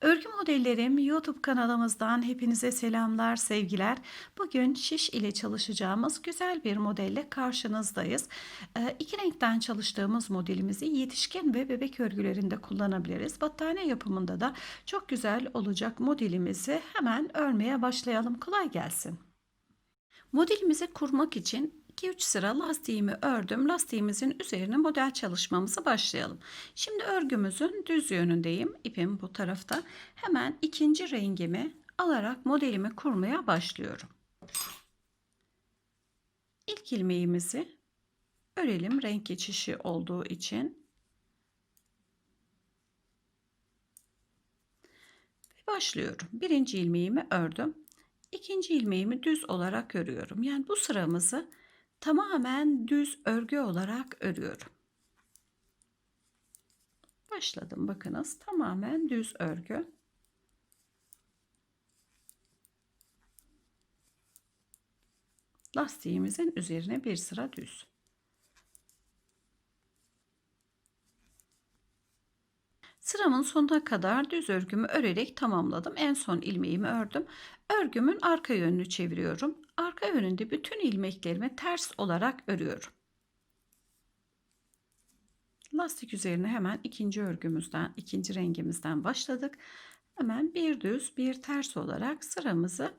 Örgü modellerim YouTube kanalımızdan hepinize selamlar, sevgiler. Bugün şiş ile çalışacağımız güzel bir modelle karşınızdayız. Ee, iki renkten çalıştığımız modelimizi yetişkin ve bebek örgülerinde kullanabiliriz. Battaniye yapımında da çok güzel olacak modelimizi hemen örmeye başlayalım. Kolay gelsin. Modelimizi kurmak için 2-3 sıra lastiğimi ördüm. Lastiğimizin üzerine model çalışmamızı başlayalım. Şimdi örgümüzün düz yönündeyim. İpim bu tarafta. Hemen ikinci rengimi alarak modelimi kurmaya başlıyorum. İlk ilmeğimizi örelim renk geçişi olduğu için. Başlıyorum. Birinci ilmeğimi ördüm. İkinci ilmeğimi düz olarak örüyorum. Yani bu sıramızı tamamen düz örgü olarak örüyorum. Başladım bakınız tamamen düz örgü. Lastiğimizin üzerine bir sıra düz. Sıramın sonuna kadar düz örgümü örerek tamamladım. En son ilmeğimi ördüm. Örgümün arka yönünü çeviriyorum. Arka yönünde bütün ilmeklerimi ters olarak örüyorum. Lastik üzerine hemen ikinci örgümüzden, ikinci rengimizden başladık. Hemen bir düz, bir ters olarak sıramızı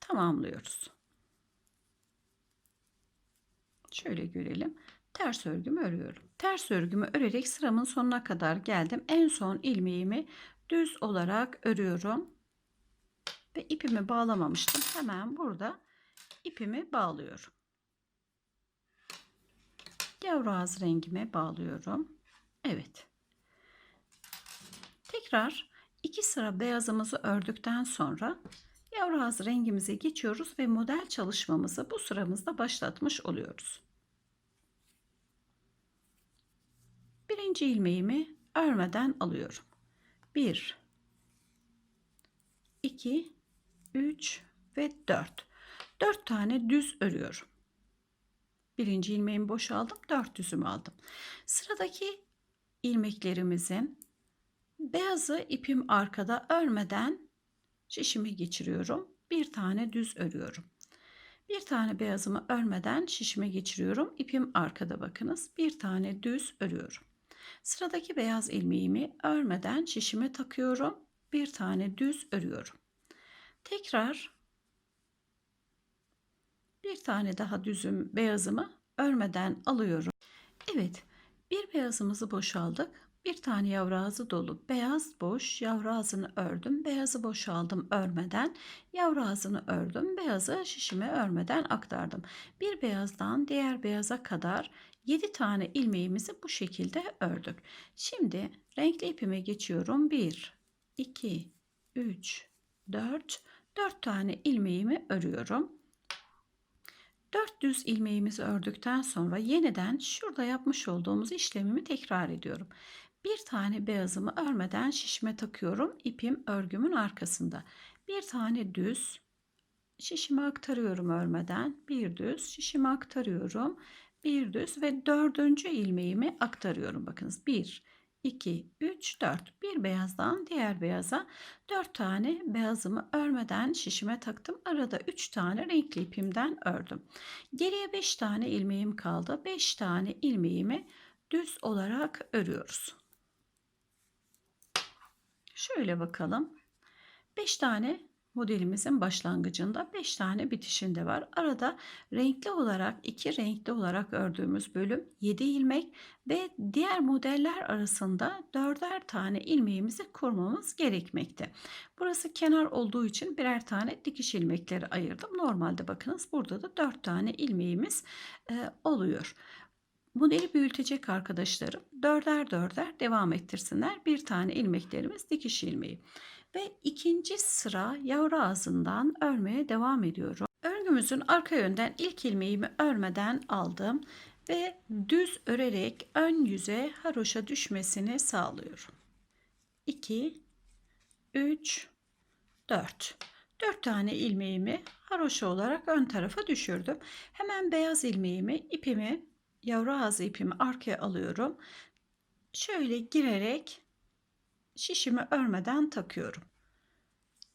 tamamlıyoruz. Şöyle görelim ters örgümü örüyorum. Ters örgümü örerek sıramın sonuna kadar geldim. En son ilmeğimi düz olarak örüyorum. Ve ipimi bağlamamıştım. Hemen burada ipimi bağlıyorum. Yavru ağız rengime bağlıyorum. Evet. Tekrar iki sıra beyazımızı ördükten sonra yavru ağız rengimize geçiyoruz ve model çalışmamızı bu sıramızda başlatmış oluyoruz. Birinci ilmeğimi örmeden alıyorum. 1 2 3 ve 4. 4 tane düz örüyorum. Birinci ilmeğimi boşaldım. 4 düzümü aldım. Sıradaki ilmeklerimizin beyazı ipim arkada örmeden şişimi geçiriyorum. Bir tane düz örüyorum. Bir tane beyazımı örmeden şişime geçiriyorum. İpim arkada bakınız. Bir tane düz örüyorum. Sıradaki beyaz ilmeğimi örmeden şişime takıyorum. Bir tane düz örüyorum. Tekrar bir tane daha düzüm beyazımı örmeden alıyorum. Evet, bir beyazımızı boşaldık. Bir tane yavru ağzı dolu beyaz boş yavru ağzını ördüm. Beyazı boşaldım örmeden. Yavru ağzını ördüm. Beyazı şişime örmeden aktardım. Bir beyazdan diğer beyaza kadar 7 tane ilmeğimizi bu şekilde ördük. Şimdi renkli ipime geçiyorum. 1, 2, 3, 4, 4 tane ilmeğimi örüyorum. 4 düz ilmeğimizi ördükten sonra yeniden şurada yapmış olduğumuz işlemimi tekrar ediyorum. Bir tane beyazımı örmeden şişime takıyorum. İpim örgümün arkasında. Bir tane düz şişime aktarıyorum örmeden. Bir düz şişime aktarıyorum. Bir düz ve dördüncü ilmeğimi aktarıyorum. Bakınız 1, 2, 3, 4. Bir beyazdan diğer beyaza 4 tane beyazımı örmeden şişime taktım. Arada 3 tane renkli ipimden ördüm. Geriye 5 tane ilmeğim kaldı. 5 tane ilmeğimi düz olarak örüyoruz. Şöyle bakalım. 5 tane modelimizin başlangıcında 5 tane bitişinde var. Arada renkli olarak iki renkli olarak ördüğümüz bölüm 7 ilmek ve diğer modeller arasında 4'er tane ilmeğimizi kurmamız gerekmekte. Burası kenar olduğu için birer tane dikiş ilmekleri ayırdım. Normalde bakınız burada da 4 tane ilmeğimiz oluyor. Modeli büyütecek arkadaşlarım dörder dörder devam ettirsinler. Bir tane ilmeklerimiz dikiş ilmeği. Ve ikinci sıra yavru ağzından örmeye devam ediyorum. Örgümüzün arka yönden ilk ilmeğimi örmeden aldım ve düz örerek ön yüze haroşa düşmesini sağlıyorum. 2 3 4 4 tane ilmeğimi haroşa olarak ön tarafa düşürdüm. Hemen beyaz ilmeğimi ipimi yavru ağzı ipimi arkaya alıyorum. Şöyle girerek şişimi örmeden takıyorum.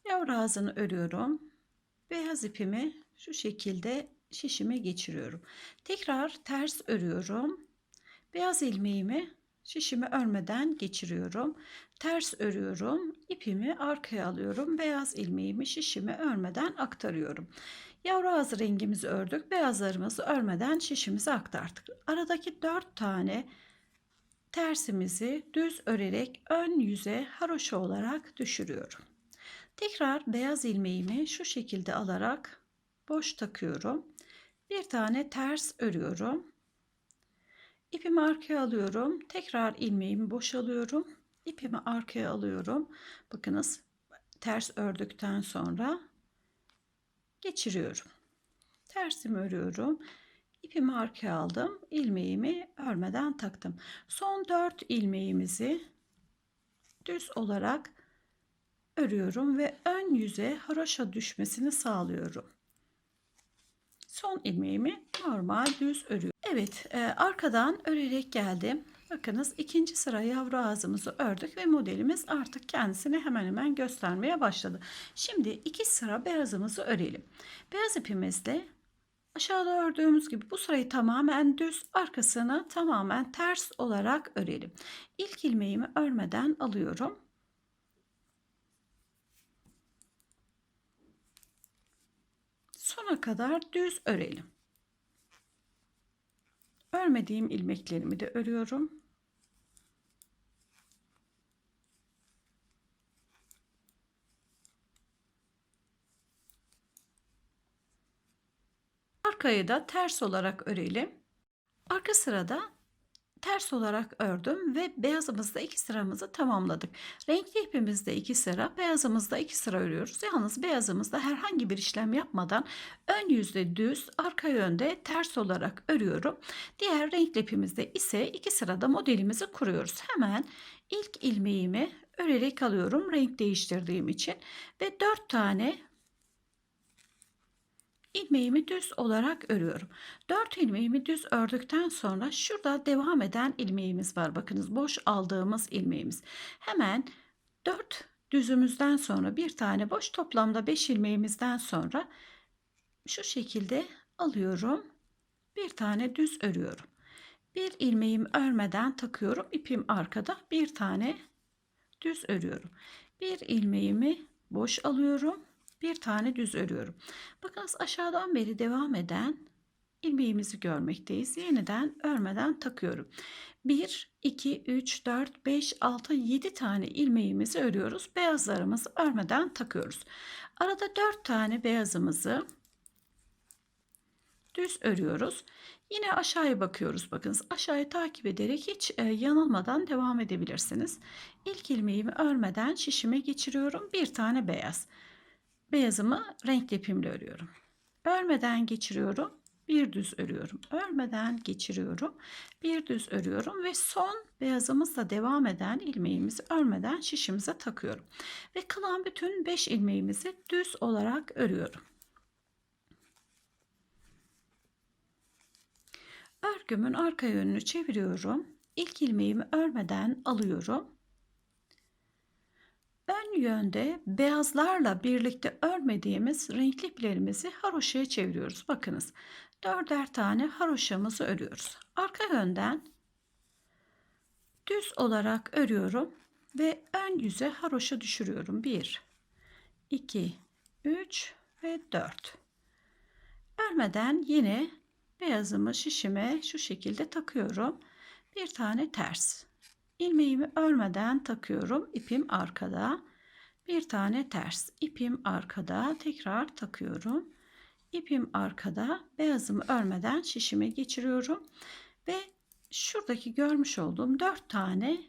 Yavru ağzını örüyorum. Beyaz ipimi şu şekilde şişime geçiriyorum. Tekrar ters örüyorum. Beyaz ilmeğimi şişimi örmeden geçiriyorum. Ters örüyorum. ipimi arkaya alıyorum. Beyaz ilmeğimi şişimi örmeden aktarıyorum. Yavru ağzı rengimizi ördük. Beyazlarımızı örmeden şişimizi aktardık. Aradaki 4 tane tersimizi düz örerek ön yüze haroşa olarak düşürüyorum. Tekrar beyaz ilmeğimi şu şekilde alarak boş takıyorum. Bir tane ters örüyorum. İpimi arkaya alıyorum. Tekrar ilmeğimi boşalıyorum. İpimi arkaya alıyorum. Bakınız ters ördükten sonra geçiriyorum. Tersimi örüyorum. İpimi arkaya aldım. ilmeğimi örmeden taktım. Son 4 ilmeğimizi düz olarak örüyorum ve ön yüze haroşa düşmesini sağlıyorum. Son ilmeğimi normal düz örüyorum. Evet e, arkadan örerek geldim. Bakınız ikinci sıra yavru ağzımızı ördük ve modelimiz artık kendisini hemen hemen göstermeye başladı. Şimdi iki sıra beyazımızı örelim. Beyaz ipimizle aşağıda ördüğümüz gibi bu sırayı tamamen düz arkasını tamamen ters olarak örelim. İlk ilmeğimi örmeden alıyorum. Sona kadar düz örelim. Örmediğim ilmeklerimi de örüyorum. Arkayı da ters olarak örelim. Arka sırada ters olarak ördüm ve beyazımızda iki sıramızı tamamladık. Renkli ipimizde iki sıra, beyazımızda iki sıra örüyoruz. Yalnız beyazımızda herhangi bir işlem yapmadan ön yüzde düz, arka yönde ters olarak örüyorum. Diğer renkli ipimizde ise iki sırada modelimizi kuruyoruz. Hemen ilk ilmeğimi örerek alıyorum renk değiştirdiğim için ve dört tane ilmeğimi düz olarak örüyorum. 4 ilmeğimi düz ördükten sonra şurada devam eden ilmeğimiz var. Bakınız boş aldığımız ilmeğimiz. Hemen 4 düzümüzden sonra bir tane boş toplamda 5 ilmeğimizden sonra şu şekilde alıyorum. Bir tane düz örüyorum. Bir ilmeğimi örmeden takıyorum. ipim arkada. Bir tane düz örüyorum. Bir ilmeğimi boş alıyorum bir tane düz örüyorum. Bakınız aşağıdan beri devam eden ilmeğimizi görmekteyiz. Yeniden örmeden takıyorum. 1, 2, 3, 4, 5, 6, 7 tane ilmeğimizi örüyoruz. Beyazlarımızı örmeden takıyoruz. Arada 4 tane beyazımızı düz örüyoruz. Yine aşağıya bakıyoruz. Bakınız aşağıya takip ederek hiç e, yanılmadan devam edebilirsiniz. İlk ilmeğimi örmeden şişime geçiriyorum. Bir tane beyaz. Beyazımı renkli ipimle örüyorum. Örmeden geçiriyorum. Bir düz örüyorum. Örmeden geçiriyorum. Bir düz örüyorum ve son beyazımızla devam eden ilmeğimizi örmeden şişimize takıyorum. Ve kalan bütün 5 ilmeğimizi düz olarak örüyorum. Örgümün arka yönünü çeviriyorum. İlk ilmeğimi örmeden alıyorum ön yönde beyazlarla birlikte örmediğimiz renkli iplerimizi haroşaya çeviriyoruz. Bakınız dörder tane haroşamızı örüyoruz. Arka yönden düz olarak örüyorum ve ön yüze haroşa düşürüyorum. 1 2 3 ve 4 örmeden yine beyazımı şişime şu şekilde takıyorum. Bir tane ters ilmeğimi örmeden takıyorum. İpim arkada. Bir tane ters. ipim arkada. Tekrar takıyorum. İpim arkada. Beyazımı örmeden şişime geçiriyorum. Ve şuradaki görmüş olduğum dört tane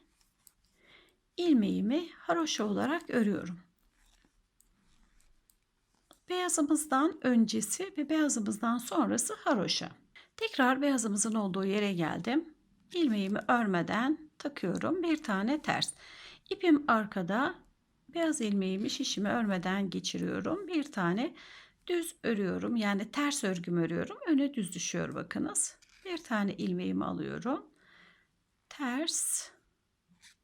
ilmeğimi haroşa olarak örüyorum. Beyazımızdan öncesi ve beyazımızdan sonrası haroşa. Tekrar beyazımızın olduğu yere geldim. İlmeğimi örmeden takıyorum. Bir tane ters. İpim arkada. Beyaz ilmeğimi şişimi örmeden geçiriyorum. Bir tane düz örüyorum. Yani ters örgüm örüyorum. Öne düz düşüyor bakınız. Bir tane ilmeğimi alıyorum. Ters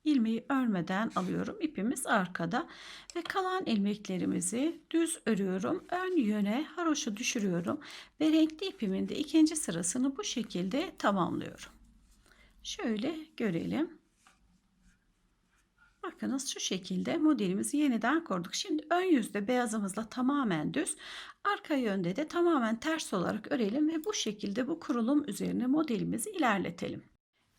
ilmeği örmeden alıyorum. İpimiz arkada ve kalan ilmeklerimizi düz örüyorum. Ön yöne haroşa düşürüyorum ve renkli ipimin de ikinci sırasını bu şekilde tamamlıyorum. Şöyle görelim. Bakınız şu şekilde modelimizi yeniden kurduk. Şimdi ön yüzde beyazımızla tamamen düz, arka yönde de tamamen ters olarak örelim ve bu şekilde bu kurulum üzerine modelimizi ilerletelim.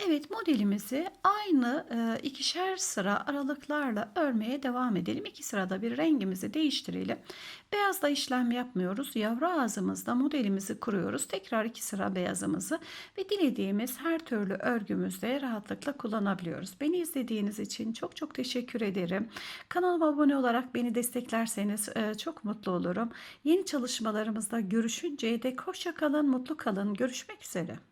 Evet modelimizi aynı e, ikişer sıra aralıklarla örmeye devam edelim. İki sırada bir rengimizi değiştirelim. Beyazla işlem yapmıyoruz. Yavru ağzımızda modelimizi kuruyoruz. Tekrar iki sıra beyazımızı ve dilediğimiz her türlü örgümüzde rahatlıkla kullanabiliyoruz. Beni izlediğiniz için çok çok teşekkür ederim. Kanalıma abone olarak beni desteklerseniz e, çok mutlu olurum. Yeni çalışmalarımızda görüşünceye dek hoşça kalın, mutlu kalın. Görüşmek üzere.